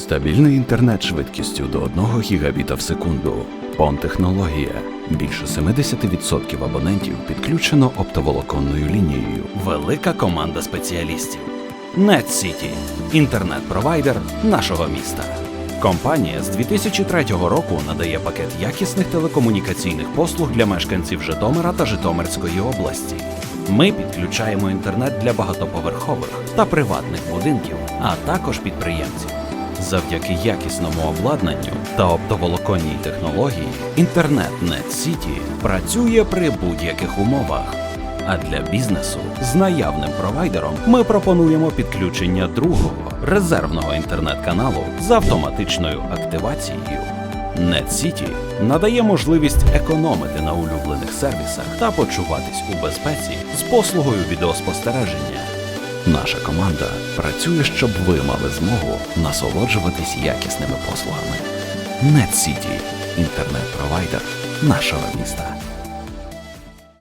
Стабільний інтернет швидкістю до 1 гігабіта в секунду. Пон технологія. Більше 70% абонентів підключено оптоволоконною лінією. Велика команда спеціалістів. NetCity – інтернет-провайдер нашого міста. Компанія з 2003 року надає пакет якісних телекомунікаційних послуг для мешканців Житомира та Житомирської області. Ми підключаємо інтернет для багатоповерхових та приватних будинків, а також підприємців. Завдяки якісному обладнанню та оптоволоконній технології інтернет NetCity працює при будь-яких умовах. А для бізнесу з наявним провайдером ми пропонуємо підключення другого резервного інтернет-каналу з автоматичною активацією. NetCity надає можливість економити на улюблених сервісах та почуватись у безпеці з послугою відеоспостереження. Наша команда працює, щоб ви мали змогу насолоджуватись якісними послугами. NetCity – інтернет-провайдер нашого міста.